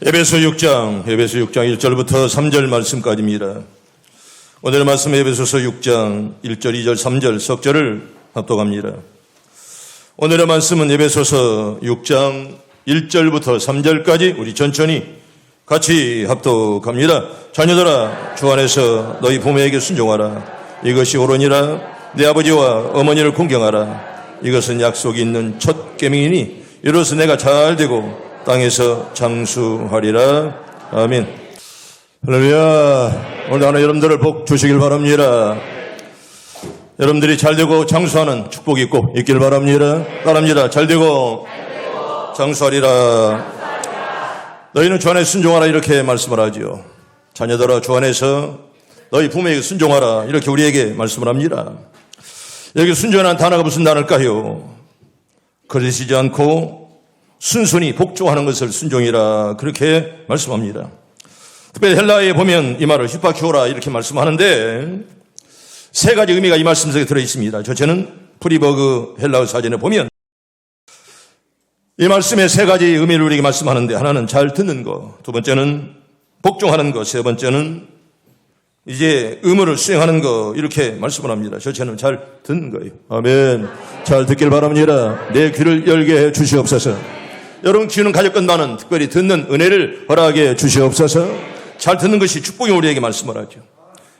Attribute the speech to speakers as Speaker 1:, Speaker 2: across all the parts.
Speaker 1: 에베소 6장, 에베소 6장 1절부터 3절 말씀까지입니다. 오늘 말씀 에베소서 6장 1절, 2절, 3절 석절을 합독합니다. 오늘의 말씀은 에베소서 6장 1절부터 3절까지 우리 천천히 같이 합독합니다. 자녀들아 주 안에서 너희 부모에게 순종하라. 이것이 옳으니라 내 아버지와 어머니를 공경하라. 이것은 약속이 있는 첫 계명이니 이로써 내가 잘 되고 땅에서 장수하리라. 아멘. 할렐루야. 오늘 하나 여러분들을 복 주시길 바랍니다. 여러분들이 잘 되고 장수하는 축복이 있고 있길 바랍니다. 바랍니다. 잘 되고 장수하리라. 너희는 주 안에 순종하라 이렇게 말씀을 하지요. 자녀들아 주 안에서 너희 부모에게 순종하라 이렇게 우리에게 말씀을 합니다. 여기 순종하는 단어가 무슨 단어일까요? 그러시지 않고 순순히 복종하는 것을 순종이라 그렇게 말씀합니다. 특별히 헬라에 보면 이 말을 휘파키오라 이렇게 말씀하는데 세 가지 의미가 이 말씀 속에 들어 있습니다. 저는 프리버그 헬라어 사전에 보면 이 말씀에 세 가지 의미를 우리에게 말씀하는데 하나는 잘 듣는 것, 두 번째는 복종하는 것, 세 번째는 이제 의무를 수행하는 거 이렇게 말씀을 합니다. 저처럼 잘 듣는 거예요. 아멘. 잘 듣길 바랍니다. 내 귀를 열게 해 주시옵소서. 여러분 귀는 가졌건만은 특별히 듣는 은혜를 허락해 주시옵소서. 잘 듣는 것이 축복이 우리에게 말씀을 하죠.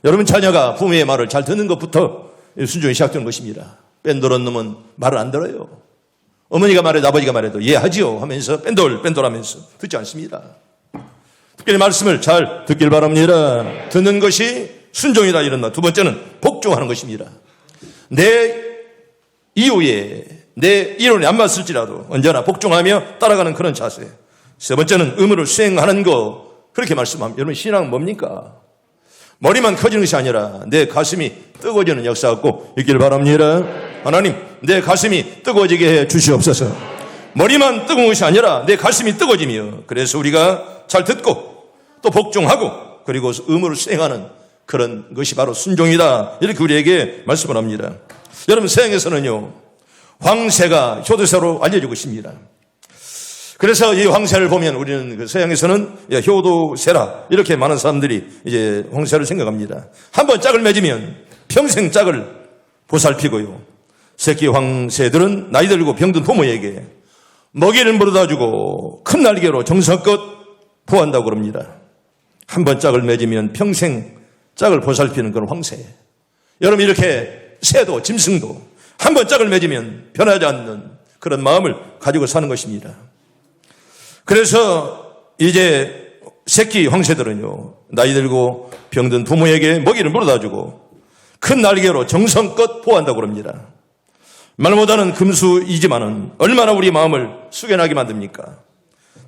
Speaker 1: 여러분 자녀가 부모의 말을 잘 듣는 것부터 순종이 시작되는 것입니다. 뺀돌은 놈은 말을 안 들어요. 어머니가 말해도 아버지가 말해도 예 하지요 하면서 뺀돌 뺀돌 하면서 듣지 않습니다. 특별히 말씀을 잘 듣길 바랍니다. 듣는 것이 순종이다 이런 말. 두 번째는 복종하는 것입니다. 내 이후에 내 이론이 안 맞을지라도 언제나 복종하며 따라가는 그런 자세. 세 번째는 의무를 수행하는 거 그렇게 말씀합니다. 여러분 신앙은 뭡니까? 머리만 커지는 것이 아니라 내 가슴이 뜨거워지는 역사가 꼭 있길 바랍니다. 하나님, 내 가슴이 뜨거워지게 해 주시옵소서. 머리만 뜨거운 것이 아니라 내 가슴이 뜨거워지며 그래서 우리가 잘 듣고 또 복종하고 그리고 의무를 수행하는 그런 것이 바로 순종이다. 이렇게 우리에게 말씀을 합니다. 여러분 서양에서는요. 황새가 효도새로 알려지고 있습니다. 그래서 이 황새를 보면 우리는 그 서양에서는 효도새라 이렇게 많은 사람들이 이제 황새를 생각합니다. 한번 짝을 맺으면 평생 짝을 보살피고요. 새끼 황새들은 나이 들고 병든 부모에게 먹이를 물어다 주고 큰 날개로 정성껏 보한다고 그럽니다. 한번 짝을 맺으면 평생 짝을 보살피는 그런 황새. 여러분 이렇게 새도 짐승도 한 번 짝을 맺으면 변하지 않는 그런 마음을 가지고 사는 것입니다. 그래서 이제 새끼 황새들은요 나이 들고 병든 부모에게 먹이를 물어다 주고 큰 날개로 정성껏 보한다고 합니다. 말 못하는 금수이지만은 얼마나 우리 마음을 숙연하게 만듭니까?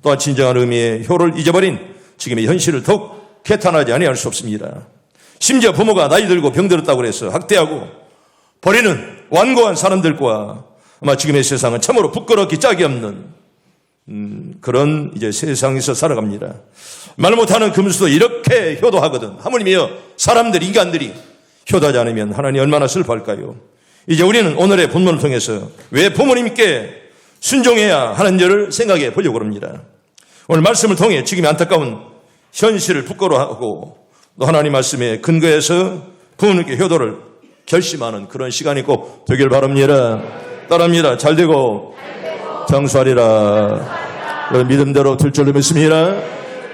Speaker 1: 또한 진정한 의미의 효를 잊어버린 지금의 현실을 더욱 개탄하지 아니할 수 없습니다. 심지어 부모가 나이 들고 병들었다고 해서 학대하고 버리는 완고한 사람들과 아마 지금의 세상은 참으로 부끄럽기 짝이 없는 음, 그런 이제 세상에서 살아갑니다. 말 못하는 금수도 이렇게 효도하거든. 하물며 사람들, 인간들이 효도하지 않으면 하나님 얼마나 슬퍼할까요? 이제 우리는 오늘의 본문을 통해서 왜 부모님께 순종해야 하는지를 생각해 보려고 합니다. 오늘 말씀을 통해 지금의 안타까운 현실을 부끄러워하고 또 하나님 말씀에 근거해서 부모님께 효도를 결심하는 그런 시간이 꼭 되길 바랍니다. 따릅니다. 잘 되고 장수하리라. 여러분 믿음대로 들 줄로 믿습니다.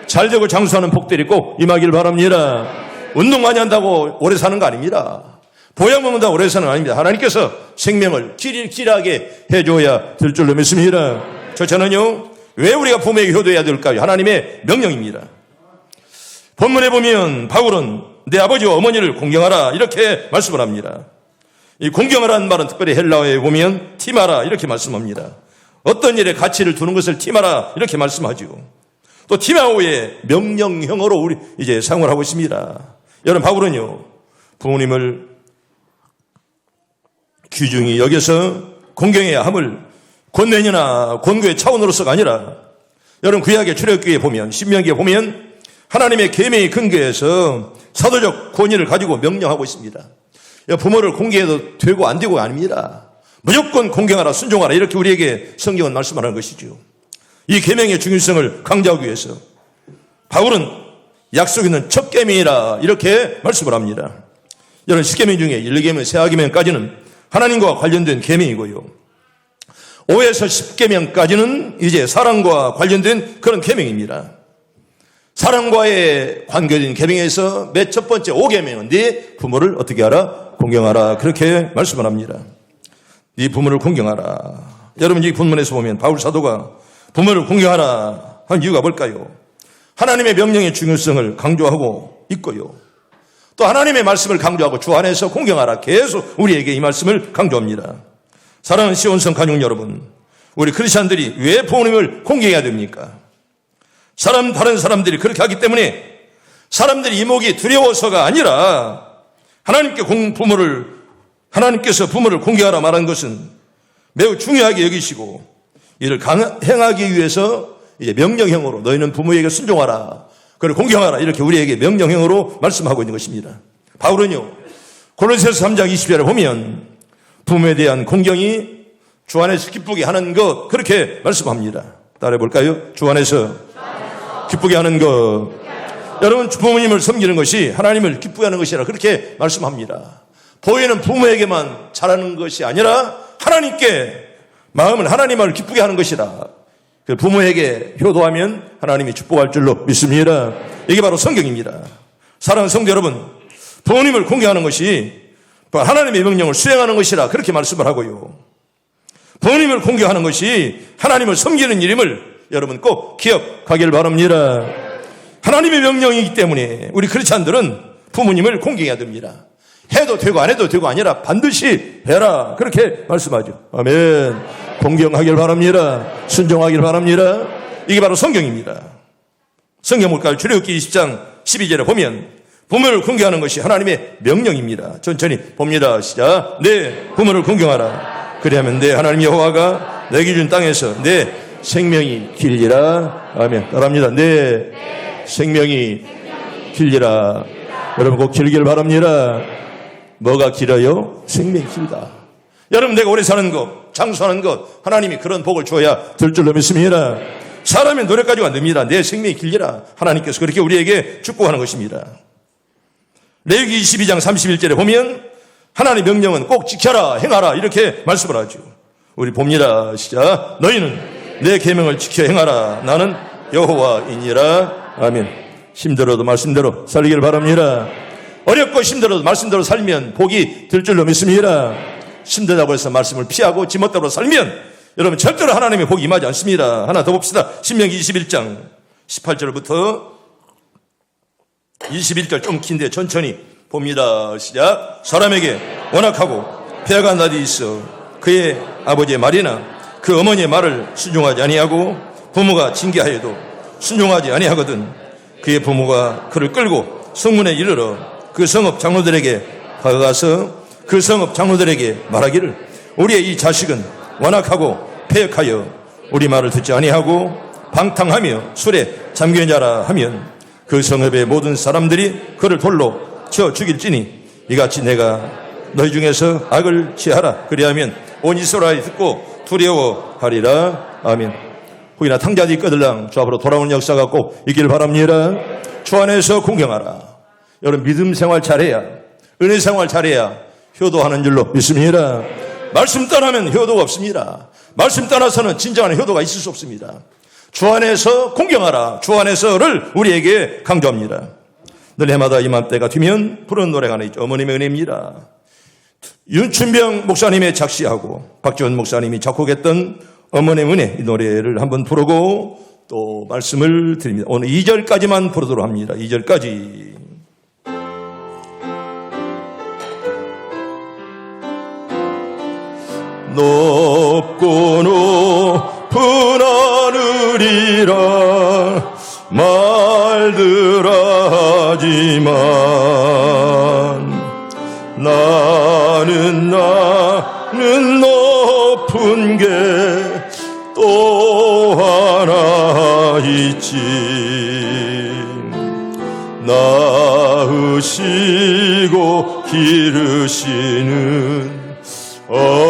Speaker 1: 잘 되고 장수하는 복들이 꼭 임하길 바랍니다. 운동 많이 한다고 오래 사는 거 아닙니다. 보양 먹는다고 오래 사는 거 아닙니다. 하나님께서 생명을 길, 길하게 해줘야 될 줄로 믿습니다. 저처는요, 왜 우리가 부모에게 효도해야 될까요? 하나님의 명령입니다. 본문에 보면 바울은 내 아버지와 어머니를 공경하라 이렇게 말씀을 합니다. 이 공경하라는 말은 특별히 헬라어에 보면 티마라 이렇게 말씀합니다. 어떤 일에 가치를 두는 것을 티마라 이렇게 말씀하죠. 또 티마오의 명령형으로 우리 이제 사용을 하고 있습니다. 여러분 바울은요 부모님을 귀중히 여기서 공경해야 함을 권면이나 권고의 차원으로서가 아니라 여러분 구약의 출애굽기에 보면 신명기에 보면 하나님의 계명의 근거에서 사도적 권위를 가지고 명령하고 있습니다. 부모를 공경해도 되고 안 되고 아닙니다. 무조건 공경하라 순종하라 이렇게 우리에게 성경은 말씀하는 것이죠. 이 계명의 중요성을 강조하기 위해서 바울은 약속 있는 첫 계명이라 이렇게 말씀을 합니다. 여러분 십계명 중에 1계명, 세하계명까지는 하나님과 관련된 계명이고요. 5에서 10계명까지는 이제 사랑과 관련된 그런 계명입니다. 사랑과의 관계된 계명에서 맨첫 번째 5계명은 네 부모를 어떻게 하라? 공경하라. 그렇게 말씀을 합니다. 네 부모를 공경하라. 여러분 이 본문에서 보면 바울 사도가 부모를 공경하라 한 이유가 뭘까요? 하나님의 명령의 중요성을 강조하고 있고요. 또 하나님의 말씀을 강조하고 주 안에서 공경하라 계속 우리에게 이 말씀을 강조합니다. 사랑하는 시온성 가족 여러분, 우리 크리스천들이 왜 부모님을 공경해야 됩니까? 사람 다른 사람들이 그렇게 하기 때문에 사람들이 이목이 두려워서가 아니라 하나님께 공, 부모를 하나님께서 부모를 공경하라 말한 것은 매우 중요하게 여기시고 이를 강, 행하기 위해서 이제 명령형으로 너희는 부모에게 순종하라. 그를 공경하라. 이렇게 우리에게 명령형으로 말씀하고 있는 것입니다. 바울은요. 골로새서 3장 20절에 보면 부모에 대한 공경이 주 안에서 기쁘게 하는 것 그렇게 말씀합니다. 따라해 볼까요? 주 안에서 기쁘게 하는 것. 여러분 부모님을 섬기는 것이 하나님을 기쁘게 하는 것이라 그렇게 말씀합니다. 보이는 부모에게만 잘하는 것이 아니라 하나님께 마음을 하나님을 기쁘게 하는 것이라. 그 부모에게 효도하면 하나님이 축복할 줄로 믿습니다. 이게 바로 성경입니다. 사랑하는 성도 여러분, 부모님을 공개하는 것이 하나님의 명령을 수행하는 것이라 그렇게 말씀을 하고요. 부모님을 공개하는 것이 하나님을 섬기는 일임을 여러분 꼭 기억하길 바랍니다. 하나님의 명령이기 때문에 우리 크리스찬들은 부모님을 공개해야 됩니다. 해도 되고 안 해도 되고 아니라 반드시 해라. 그렇게 말씀하죠. 아멘. 공경하길 바랍니다. 순종하길 바랍니다. 이게 바로 성경입니다. 성경 볼까요? 출애굽기 20장 12절에 보면 부모를 공경하는 것이 하나님의 명령입니다. 천천히 봅니다. 시작. 네, 부모를 공경하라. 그리하면 내 하나님 여호와가 내게 준 땅에서 내 생명이 길리라. 아멘. 따라합니다. 내 생명이 길리라. 여러분 꼭 길길 바랍니다. 뭐가 길어요? 생명이 길다. 여러분 내가 오래 사는 것, 장수하는 것, 하나님이 그런 복을 줘야 될 줄로 믿습니다. 사람의 노력 가지고 안 됩니다. 내 생명이 길리라. 하나님께서 그렇게 우리에게 축복하는 것입니다. 레위기 22장 31절에 보면 하나님의 명령은 꼭 지켜라, 행하라 이렇게 말씀을 하죠. 우리 봅니다. 시작. 너희는 내 계명을 지켜 행하라. 나는 여호와이니라. 아멘. 힘들어도 말씀대로 살기를 바랍니다. 어렵고 힘들어도 말씀대로 살면 복이 들 줄로 믿습니다. 힘들다고 해서 말씀을 피하고 지멋대로 살면 여러분 절대로 하나님의 복이 임하지 않습니다. 하나 더 봅시다. 신명기 21장 18절부터 21절 좀 긴데 천천히 봅니다. 시작. 사람에게 원악하고 폐하가 나디 있어 그의 아버지의 말이나 그 어머니의 말을 순종하지 아니하고 부모가 징계하여도 순종하지 아니하거든 그의 부모가 그를 끌고 성문에 이르러 그 성읍 장로들에게 다가가서 그 성읍 장로들에게 말하기를 우리의 이 자식은 완악하고 폐역하여 우리 말을 듣지 아니하고 방탕하며 술에 잠겨 자라 하면 그 성읍의 모든 사람들이 그를 돌로 쳐 죽일지니 이같이 내가 너희 중에서 악을 취하라 그리하면 온 이스라엘이 듣고 두려워하리라 아멘 후이나 탕자들이 꺼들랑 주 앞으로 돌아오는 역사가 꼭 있기를 바랍니다 주 안에서 공경하라 여러분 믿음 생활 잘해야 은혜 생활 잘해야 효도하는 줄로 믿습니다. 말씀 떠나면 효도가 없습니다. 말씀 떠나서는 진정한 효도가 있을 수 없습니다. 주 안에서 공경하라. 주 안에서를 우리에게 강조합니다. 늘 해마다 이맘때가 되면 부르는 노래가 하나 있죠. 어머님의 은혜입니다. 윤춘병 목사님의 작시하고 박지원 목사님이 작곡했던 어머님의 은혜 이 노래를 한번 부르고 또 말씀을 드립니다. 오늘 2절까지만 부르도록 합니다. 2절까지. 높고 높은 하늘이라 말들 하지만 나는 나는 높은 게 또 하나 있지. 낳으시고 기르시는 어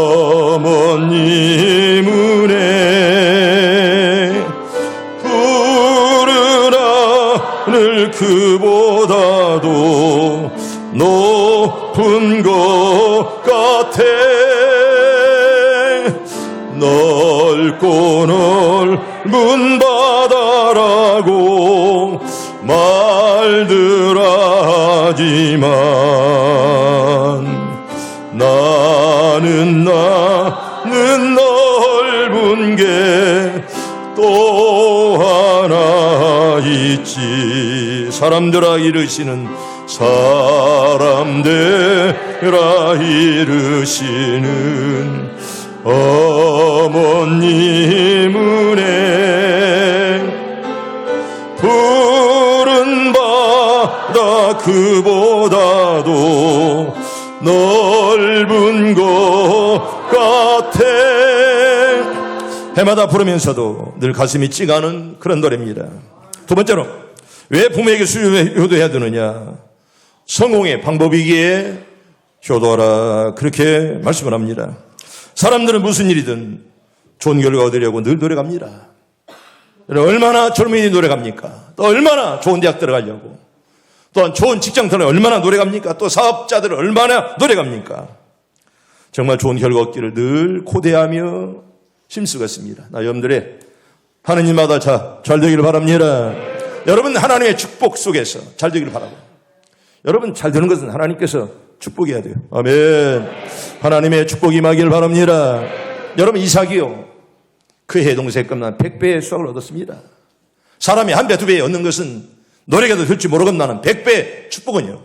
Speaker 1: 넓고 넓은 바다라고 말들 하지만 나는 나는 넓은 게 또 하나 있지. 사람들아 이르시는 사람들아 이르시는 어머님 은혜. 푸른 바다 그보다도 넓은 것 같아. 해마다 부르면서도 늘 가슴이 찌가는 그런 노래입니다. 두 번째로 왜 부모에게 수요 효도해야 되느냐? 성공의 방법이기에 효도하라. 그렇게 말씀을 합니다 사람들은 무슨 일이든 좋은 결과 얻으려고 늘 노력합니다 얼마나 젊은이 노력합니까? 또 얼마나 좋은 대학 들어가려고. 또한 좋은 직장 들어 얼마나 노력합니까? 또 사업자들 얼마나 노력합니까? 정말 좋은 결과 얻기를 늘 고대하며 힘쓰겠습니다. 나 여러분들의 하느님마다 자, 잘 되기를 바랍니다. 여러분 하나님의 축복 속에서 잘 되기를 바라고. 여러분 잘 되는 것은 하나님께서 축복해야 돼요. 아멘. 하나님의 축복이 임하기를 바랍니다. 여러분 이삭이요. 그 해동세 끝난 100배의 수확을 얻었습니다. 사람이 한 배, 두 배 얻는 것은 노력해도 될지 모르겠나는 100배 축복은요.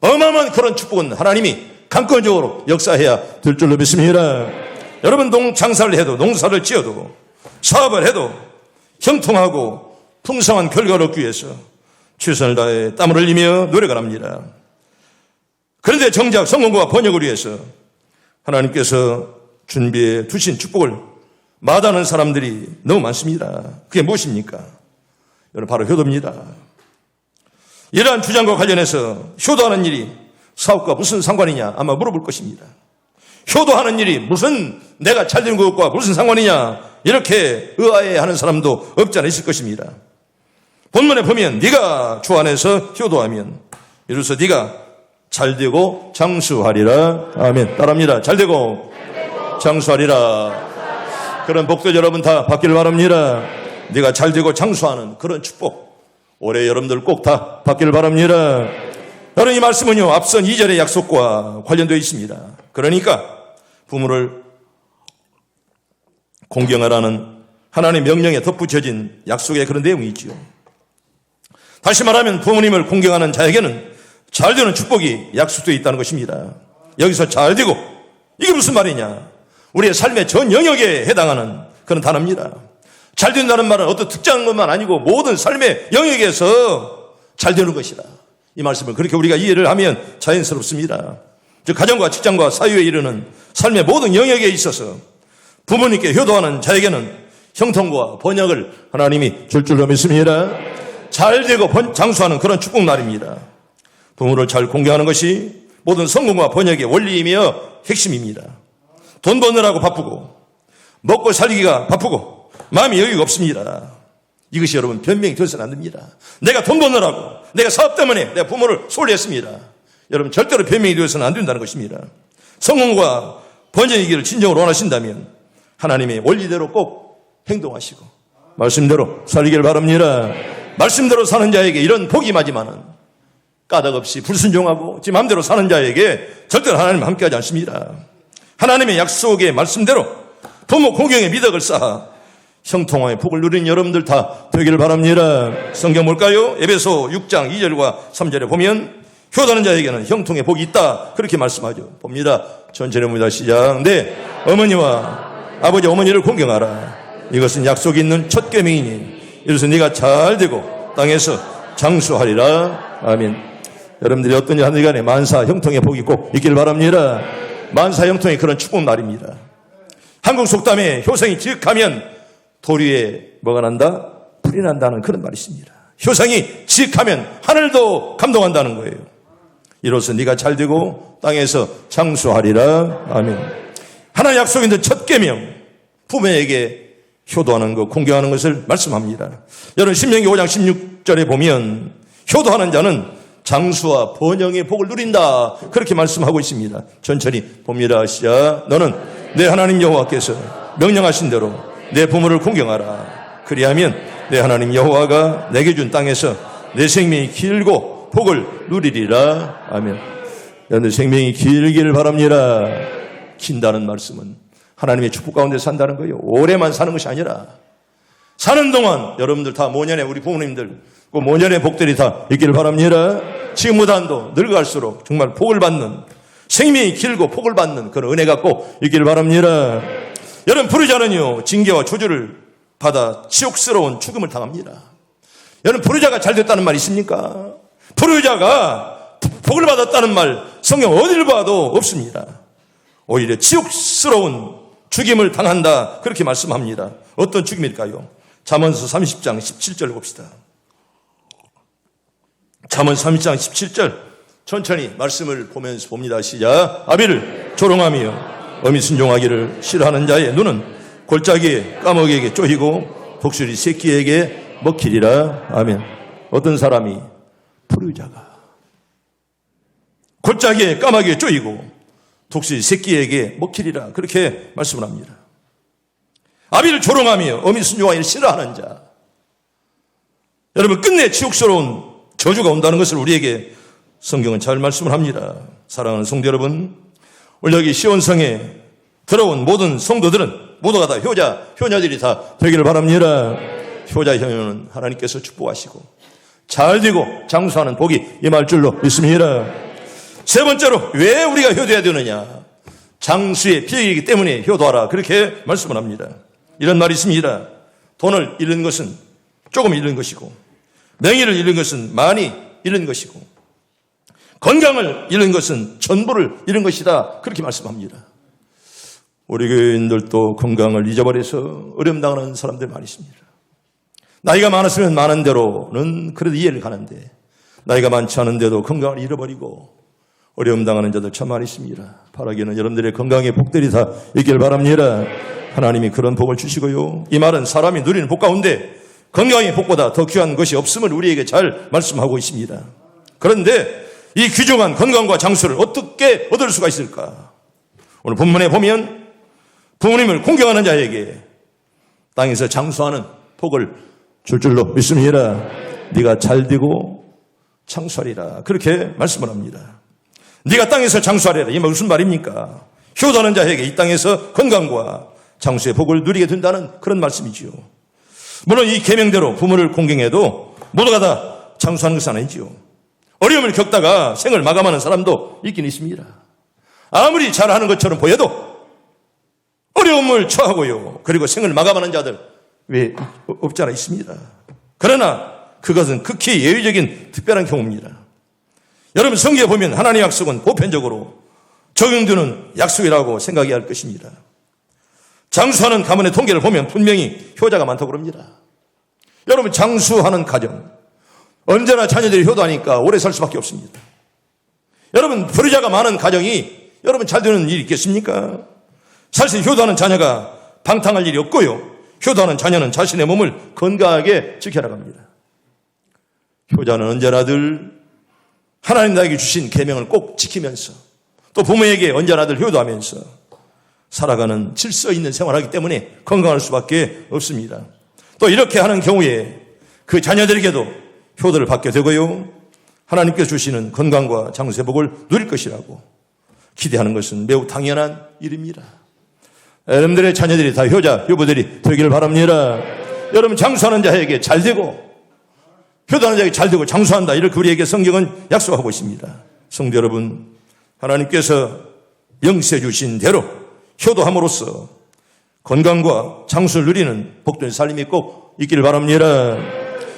Speaker 1: 어마어마한 그런 축복은 하나님이 강권적으로 역사해야 될 줄로 믿습니다. 여러분 농 장사를 해도 농사를 지어도 사업을 해도 형통하고 풍성한 결과를 얻기 위해서 최선을 다해 땀을 흘리며 노력을 합니다. 그런데 정작 성공과 번역을 위해서 하나님께서 준비해 두신 축복을 마다하는 사람들이 너무 많습니다. 그게 무엇입니까? 여러분 바로 효도입니다. 이러한 주장과 관련해서 효도하는 일이 사업과 무슨 상관이냐 아마 물어볼 것입니다. 효도하는 일이 무슨 내가 잘 되는 것과 무슨 상관이냐 이렇게 의아해하는 사람도 없지 않아 있을 것입니다. 본문에 보면 네가 주 안에서 효도하면 이로써 네가 잘 되고 장수하리라. 아멘. 따라합니다. 잘 되고 장수하리라. 그런 복도 여러분 다 받기를 바랍니다. 네가 잘 되고 장수하는 그런 축복 올해 여러분들 꼭 다 받기를 바랍니다. 여러분 이 말씀은요 앞선 2절의 약속과 관련되어 있습니다. 그러니까 부모를 공경하라는 하나님의 명령에 덧붙여진 약속의 그런 내용이 있지요. 다시 말하면 부모님을 공경하는 자에게는 잘 되는 축복이 약속되어 있다는 것입니다. 여기서 잘 되고 이게 무슨 말이냐? 우리의 삶의 전 영역에 해당하는 그런 단어입니다. 잘 된다는 말은 어떤 특정한 것만 아니고 모든 삶의 영역에서 잘 되는 것이다. 이 말씀을 그렇게 우리가 이해를 하면 자연스럽습니다. 즉 가정과 직장과 사회에 이르는 삶의 모든 영역에 있어서 부모님께 효도하는 자에게는 형통과 번역을 하나님이 줄 줄로 믿습니다. 잘 되고 번- 장수하는 그런 축복 날입니다. 부모를 잘 공경하는 것이 모든 성공과 번역의 원리이며 핵심입니다. 돈 버느라고 바쁘고 먹고 살기가 바쁘고 마음이 여유가 없습니다. 이것이 여러분 변명이 되어서는 안 됩니다. 내가 돈 버느라고 내가 사업 때문에 내가 부모를 소홀히 했습니다. 여러분 절대로 변명이 되어서는 안 된다는 것입니다. 성공과 번영이기를 진정으로 원하신다면 하나님의 원리대로 꼭 행동하시고 말씀대로 살기를 바랍니다. 말씀대로 사는 자에게 이런 복이 마지만은 까닭 없이 불순종하고 지 마음대로 사는 자에게 절대로 하나님 함께하지 않습니다. 하나님의 약속의 말씀대로 부모 공경의 미덕을 쌓아 형통함의 복을 누리는 여러분들 다 되기를 바랍니다. 성경 볼까요? 에베소 6장 2절과 3절에 보면 효도하는 자에게는 형통의 복이 있다. 그렇게 말씀하죠. 봅니다. 전체를 봅니다. 시작. 네. 어머니와 아버지 어머니를 공경하라. 이것은 약속이 있는 첫 계명이니 이로써 네가 잘 되고 땅에서 장수하리라. 아멘. 여러분들이 어떤 하늘 간에 만사 형통의 복이 꼭 있기를 바랍니다. 만사 형통의 그런 축복 날입니다. 한국 속담에 효성이 지극하면 도리에 뭐가 난다? 불이 난다는 그런 말이 있습니다. 효성이 지극하면 하늘도 감동한다는 거예요. 이로써 네가 잘 되고 땅에서 장수하리라. 아멘. 하나님 약속인데 첫 계명 부모에게 효도하는 것, 공경하는 것을 말씀합니다. 여러분 신명기 5장 16 16절에 보면 효도하는 자는 장수와 번영의 복을 누린다. 그렇게 말씀하고 있습니다. 천천히 봅니다. 시작. 너는 내 하나님 여호와께서 명령하신 대로 내 부모를 공경하라. 그리하면 내 하나님 여호와가 내게 준 땅에서 내 생명이 길고 복을 누리리라. 아멘. 여러분들 생명이 길기를 바랍니다. 긴다는 말씀은 하나님의 축복 가운데 산다는 거예요. 오래만 사는 것이 아니라 사는 동안 여러분들 다 모년에 우리 부모님들 그 모년의 복들이 다 있기를 바랍니다. 지금보다도 늙어갈수록 정말 복을 받는 생명이 길고 복을 받는 그런 은혜 갖고 있기를 바랍니다. 여러분 부르자는요 징계와 조주를 받아 치욕스러운 죽음을 당합니다. 여러분 부르자가 잘 됐다는 말 있습니까? 부르자가 복을 받았다는 말 성경 어디를 봐도 없습니다. 오히려 치욕스러운 죽임을 당한다 그렇게 말씀합니다. 어떤 죽임일까요? 잠언서 30장 17절 봅시다. 잠언 30장 17절 천천히 말씀을 보면서 봅니다. 시작. 아비를 조롱하며 어미 순종하기를 싫어하는 자의 눈은 골짜기에 까마귀에게 쪼이고 독수리 새끼에게 먹히리라. 아멘. 어떤 사람이 불의자가 골짜기에 까마귀에 쪼이고 독수리 새끼에게 먹히리라. 그렇게 말씀을 합니다. 아비를 조롱하며 어미 순종하기를 싫어하는 자. 여러분 끝내 치욕스러운 저주가 온다는 것을 우리에게 성경은 잘 말씀을 합니다. 사랑하는 성도 여러분, 오늘 여기 시온성에 들어온 모든 성도들은 모두가 다 효자, 효녀들이 다 되기를 바랍니다. 효자, 효녀는 하나님께서 축복하시고 잘 되고 장수하는 복이 임할 줄로 믿습니다. 세 번째로 왜 우리가 효도해야 되느냐? 장수의 비역이기 때문에 효도하라. 그렇게 말씀을 합니다. 이런 말이 있습니다. 돈을 잃는 것은 조금 잃는 것이고 명예를 잃는 것은 많이 잃는 것이고 건강을 잃는 것은 전부를 잃은 것이다. 그렇게 말씀합니다. 우리 교인들도 건강을 잊어버려서 어려움 당하는 사람들 많이 있습니다. 나이가 많았으면 많은 대로는 그래도 이해를 가는데 나이가 많지 않은데도 건강을 잃어버리고 어려움 당하는 자들 참 많이 있습니다. 바라기는 여러분들의 건강의 복들이 다 있길 바랍니다. 하나님이 그런 복을 주시고요. 이 말은 사람이 누리는 복 가운데 건강의 복보다 더 귀한 것이 없음을 우리에게 잘 말씀하고 있습니다. 그런데 이 귀중한 건강과 장수를 어떻게 얻을 수가 있을까? 오늘 본문에 보면 부모님을 공경하는 자에게 땅에서 장수하는 복을 줄 줄로 믿습니다. 네가 잘 되고 장수하리라. 그렇게 말씀을 합니다. 네가 땅에서 장수하리라. 이 무슨 말입니까? 효도하는 자에게 이 땅에서 건강과 장수의 복을 누리게 된다는 그런 말씀이지요. 물론 이 계명대로 부모를 공경해도 모두가 다 장수하는 것은 아니지요. 어려움을 겪다가 생을 마감하는 사람도 있긴 있습니다. 아무리 잘하는 것처럼 보여도 어려움을 처하고요. 그리고 생을 마감하는 자들 왜 없지 않아 있습니다. 그러나 그것은 극히 예외적인 특별한 경우입니다. 여러분 성경에 보면 하나님의 약속은 보편적으로 적용되는 약속이라고 생각해야 할 것입니다. 장수하는 가문의 통계를 보면 분명히 효자가 많다고 그럽니다. 여러분 장수하는 가정 언제나 자녀들이 효도하니까 오래 살 수밖에 없습니다. 여러분 불의자가 많은 가정이 여러분 잘 되는 일이 있겠습니까? 사실 효도하는 자녀가 방탕할 일이 없고요. 효도하는 자녀는 자신의 몸을 건강하게 지켜나갑니다. 효자는 언제나 늘 하나님 나에게 주신 계명을 꼭 지키면서 또 부모에게 언제나 늘 효도하면서 살아가는 질서 있는 생활하기 때문에 건강할 수밖에 없습니다. 또 이렇게 하는 경우에 그 자녀들에게도 효도를 받게 되고요. 하나님께서 주시는 건강과 장세복을 누릴 것이라고 기대하는 것은 매우 당연한 일입니다. 여러분들의 자녀들이 다 효자, 효부들이 되기를 바랍니다. 여러분 장수하는 자에게 잘 되고 효도하는 자에게 잘 되고 장수한다. 이렇게 우리에게 성경은 약속하고 있습니다. 성도 여러분, 하나님께서 영세 주신 대로 효도함으로써 건강과 장수를 누리는 복된 삶이 꼭 있기를 바랍니다.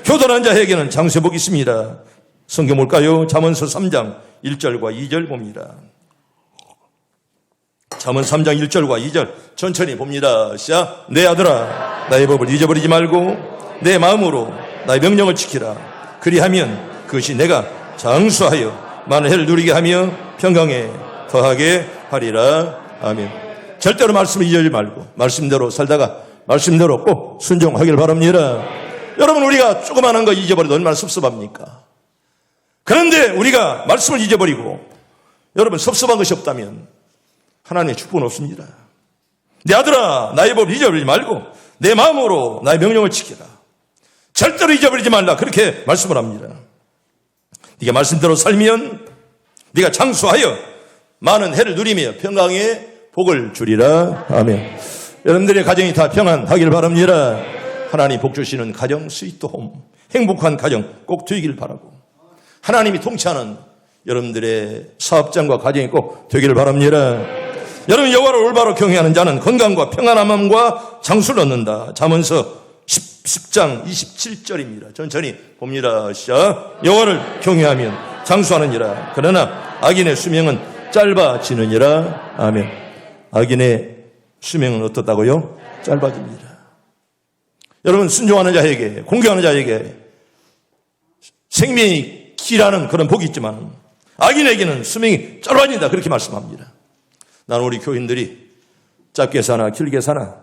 Speaker 1: 효도하는 자에게는 장수복이 있습니다. 성경 볼까요? 잠언서 3장 1절과 2절 봅니다. 잠언 3장 1절과 2절 천천히 봅니다. 시작. 내 아들아 나의 법을 잊어버리지 말고 내 마음으로 나의 명령을 지키라. 그리하면 그것이 내가 장수하여 많은 해를 누리게 하며 평강에 더하게 하리라. 아멘. 절대로 말씀을 잊어지 말고 말씀대로 살다가 말씀대로 꼭 순종하길 바랍니다. 여러분 우리가 조그마한 거 잊어버려도 얼마나 섭섭합니까? 그런데 우리가 말씀을 잊어버리고 여러분 섭섭한 것이 없다면 하나님의 축복은 없습니다. 내 아들아 나의 법을 잊어버리지 말고 내 마음으로 나의 명령을 지켜라. 절대로 잊어버리지 말라 그렇게 말씀을 합니다. 네가 말씀대로 살면 네가 장수하여 많은 해를 누리며 평강의 복을 주리라. 아멘. 여러분들의 가정이 다 평안하길 바랍니다. 하나님 복 주시는 가정 스위트홈 행복한 가정 꼭 되길 바라고 하나님이 통치하는 여러분들의 사업장과 가정이 꼭 되기를 바랍니다. 여러분 여호와를 올바로 경외하는 자는 건강과 평안함과 장수를 얻는다. 잠언서 10, 장 27절입니다. 천천히 봅니다. 시작. 여호와를 경외하면 장수하느니라. 그러나 악인의 수명은 짧아지느니라. 아멘. 악인의 수명은 어떻다고요? 짧아집니다. 여러분 순종하는 자에게 공경하는 자에게 생명이 기라는 그런 복이 있지만 악인에게는 수명이 짧아진다 그렇게 말씀합니다. 나는 우리 교인들이 짧게 사나 길게 사나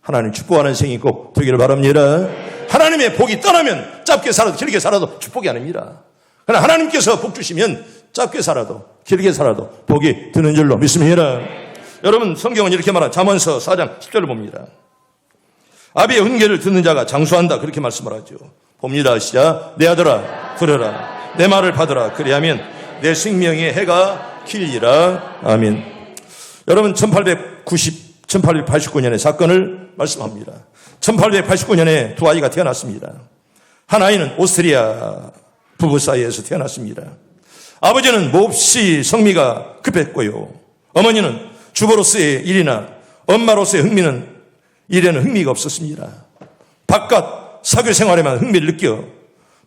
Speaker 1: 하나님 축복하는 생이 꼭 되기를 바랍니다. 하나님의 복이 떠나면 짧게 살아도 길게 살아도 축복이 아닙니다. 그러나 하나님께서 복 주시면 짧게 살아도 길게 살아도 복이 드는 줄로 믿습니다. 여러분 성경은 이렇게 말한 잠언서 4장 10절을 봅니다. 아비의 훈계를 듣는 자가 장수한다 그렇게 말씀을 하죠. 봅니다. 시작. 내 아들아 들어라. 내 말을 받으라. 그리하면 내 생명의 해가 길리라. 아멘. 여러분 1890, 1889년의 사건을 말씀합니다. 1889년에 두 아이가 태어났습니다. 한 아이는 오스트리아 부부 사이에서 태어났습니다. 아버지는 몹시 성미가 급했고요. 어머니는 주부로서의 일이나 엄마로서의 흥미는 일에는 흥미가 없었습니다. 바깥 사교 생활에만 흥미를 느껴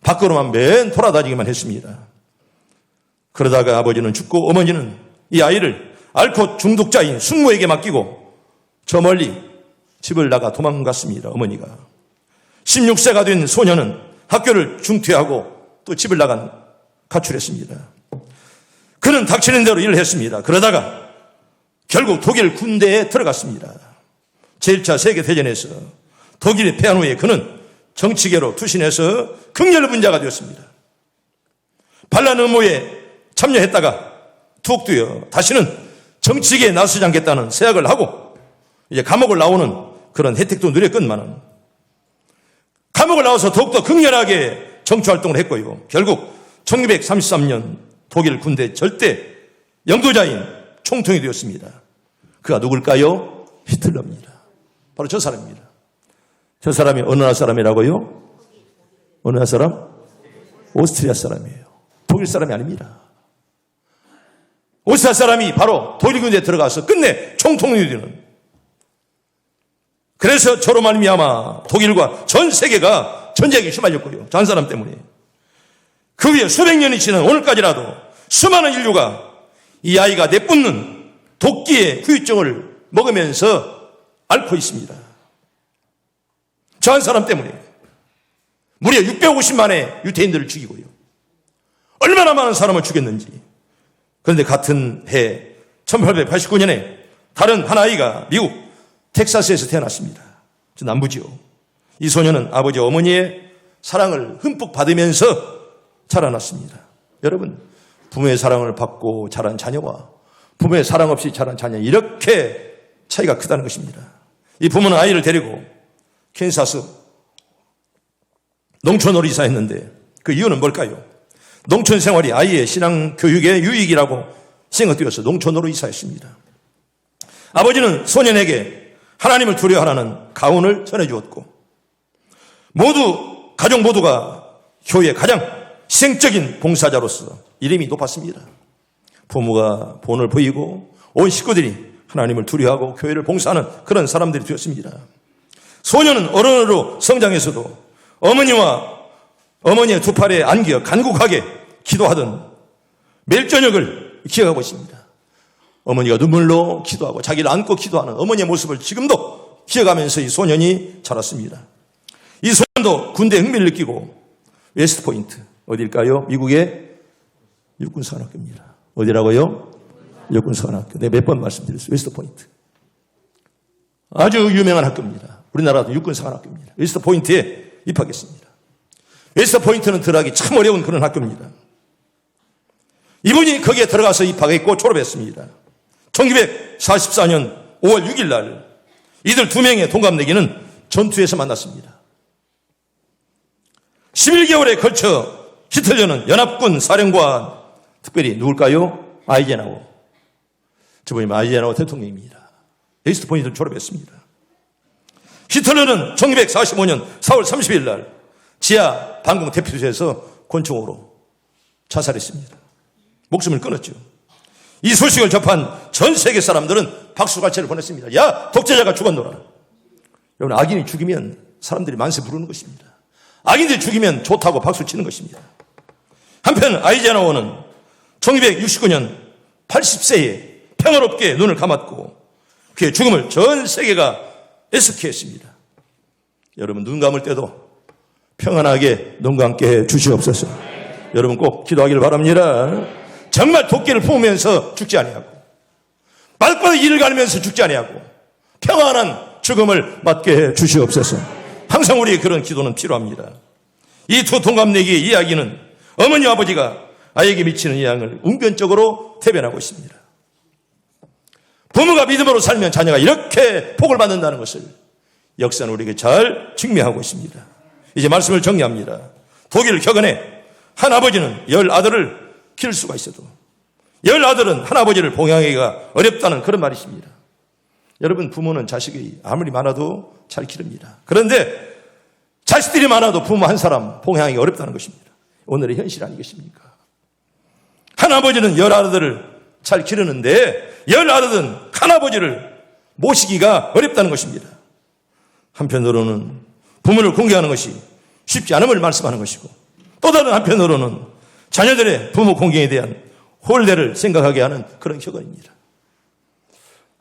Speaker 1: 밖으로만 맨 돌아다니기만 했습니다. 그러다가 아버지는 죽고 어머니는 이 아이를 알코 중독자인 숙모에게 맡기고 저 멀리 집을 나가 도망갔습니다. 어머니가. 16세가 된 소녀는 학교를 중퇴하고 또 집을 나간 가출했습니다. 그는 닥치는 대로 일을 했습니다. 그러다가 결국 독일 군대에 들어갔습니다. 제1차 세계대전에서 독일이 패한 후에 그는 정치계로 투신해서 극렬 분자가 되었습니다. 반란 음모에 참여했다가 툭 뛰어 다시는 정치계에 나서지 않겠다는 세약을 하고 이제 감옥을 나오는 그런 혜택도 누렸건만은 감옥을 나와서 더욱더 극렬하게 정치활동을 했고요. 결국 1933년 독일 군대 절대 영도자인 총통이 되었습니다. 그가 누굴까요? 히틀러입니다. 바로 저 사람입니다. 저 사람이 어느 나라 사람이라고요? 어느 나라 사람? 오스트리아 사람이에요. 독일 사람이 아닙니다. 오스트리아 사람이 바로 독일 군대에 들어가서 끝내 총통이 되는 그래서 저로 말미암아 독일과 전 세계가 전쟁이. 저한 사람 때문에. 그 위에 수백 년이 지난 오늘까지라도 수많은 인류가 이 아이가 내뿜는 도끼의 후유증을 먹으면서 앓고 있습니다. 저 한 사람 때문에 무려 650만의 유태인들을 죽이고요. 얼마나 많은 사람을 죽였는지. 그런데 같은 해 1889년에 다른 한 아이가 미국 텍사스에서 태어났습니다. 저 남부지요. 이 소녀는 아버지 어머니의 사랑을 흠뻑 받으면서 자라났습니다. 여러분, 부모의 사랑을 받고 자란 자녀와 부모의 사랑 없이 자란 자녀 이렇게 차이가 크다는 것입니다. 이 부모는 아이를 데리고 캔사스 농촌으로 이사했는데 그 이유는 뭘까요? 농촌 생활이 아이의 신앙 교육의 유익이라고 생각되어서 농촌으로 이사했습니다. 아버지는 소년에게 하나님을 두려워하라는 가훈을 전해 주었고 모두 가족 모두가 교회의 가장 희생적인 봉사자로서 이름이 높았습니다. 부모가 본을 보이고 온 식구들이 하나님을 두려워하고 교회를 봉사하는 그런 사람들이 되었습니다. 소녀는 어른으로 성장해서도 어머니와 어머니의 두 팔에 안겨 간곡하게 기도하던 매일 저녁을 기억하고 있습니다. 어머니가 눈물로 기도하고 자기를 안고 기도하는 어머니의 모습을 지금도 기억하면서 이 소년이 자랐습니다. 이 소년도 군대 흥미를 느끼고 웨스트 포인트 어딜까요? 미국의 육군사관학교입니다. 어디라고요? 육군사관학교. 내가 몇 번 말씀드렸어요. 웨스트 포인트. 아주 유명한 학교입니다. 우리나라도 육군사관학교입니다. 웨스트 포인트에 입학했습니다. 웨스트 포인트는 들어가기 참 어려운 그런 학교입니다. 이분이 거기에 들어가서 입학했고 졸업했습니다. 1944년 5월 6일 날 이들 두 명의 동갑내기는 전투에서 만났습니다. 11개월에 걸쳐 히틀러는 연합군 사령관 특별히 누굴까요? 아이젠하워. 저분이 아이젠하워 대통령입니다. 웨스트 포인트를 졸업했습니다. 히틀러는 1945년 4월 30일 날 지하 방공 대피소에서 권총으로 자살했습니다. 목숨을 끊었죠. 이 소식을 접한 전 세계 사람들은 박수갈채를 보냈습니다. 야, 독재자가 죽었노라. 여러분, 악인이 죽이면 사람들이 만세 부르는 것입니다. 악인들이 죽이면 좋다고 박수 치는 것입니다. 한편 아이젠하워는 1969년 80세에 평화롭게 눈을 감았고 그의 죽음을 전 세계가 애석해 했습니다. 여러분, 눈 감을 때도 평안하게 눈 감게 해 주시옵소서. 여러분 꼭 기도하기를 바랍니다. 정말 도끼를 품으면서 죽지 아니하고 말바닥 일을 가르면서 죽지 아니하고 평안한 죽음을 맞게 해 주시옵소서. 항상 우리의 그런 기도는 필요합니다. 이 두 동갑내기의 이야기는 어머니 아버지가 아이에게 미치는 영향을 웅변적으로 대변하고 있습니다. 부모가 믿음으로 살면 자녀가 이렇게 복을 받는다는 것을 역사는 우리에게 잘 증명하고 있습니다. 이제 말씀을 정리합니다. 독일 격언에 한 아버지는 열 아들을 키울 수가 있어도 열 아들은 한 아버지를 봉양하기가 어렵다는 그런 말이 있습니다. 여러분 부모는 자식이 아무리 많아도 잘 기릅니다. 그런데 자식들이 많아도 부모 한 사람 봉양하기 어렵다는 것입니다. 오늘의 현실 아니겠습니까? 한 아버지는 열 아들을 잘 기르는데 열 아들은 한 아버지를 모시기가 어렵다는 것입니다. 한편으로는 부모를 공개하는 것이 쉽지 않음을 말씀하는 것이고 또 다른 한편으로는 자녀들의 부모 공경에 대한 홀대를 생각하게 하는 그런 격언입니다.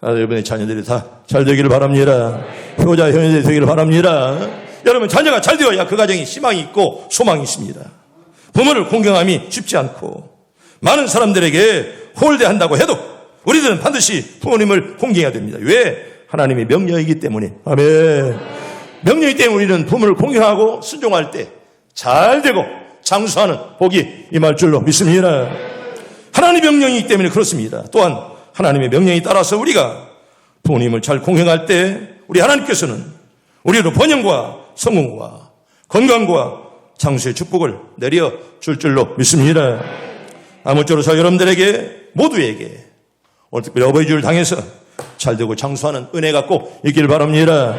Speaker 1: 아, 여러분의 자녀들이 다 잘 되기를 바랍니다. 효자, 효녀들이 되기를 바랍니다. 여러분, 자녀가 잘 되어야 그 가정이 희망이 있고 소망이 있습니다. 부모를 공경함이 쉽지 않고 많은 사람들에게 홀대한다고 해도 우리들은 반드시 부모님을 공경해야 됩니다. 왜? 하나님의 명령이기 때문에. 아멘. 명령이기 때문에 우리는 부모를 공경하고 순종할 때 잘 되고 장수하는 복이 임할 줄로 믿습니다. 하나님의 명령이기 때문에 그렇습니다. 또한 하나님의 명령에 따라서 우리가 부모님을 잘 공경할 때 우리 하나님께서는 우리로 번영과 성공과 건강과 장수의 축복을 내려 줄 줄로 믿습니다. 아무쪼록 저 여러분들에게 모두에게 오늘 특별히 어버이 주를 당해서 잘 되고 장수하는 은혜가 꼭 있기를 바랍니다.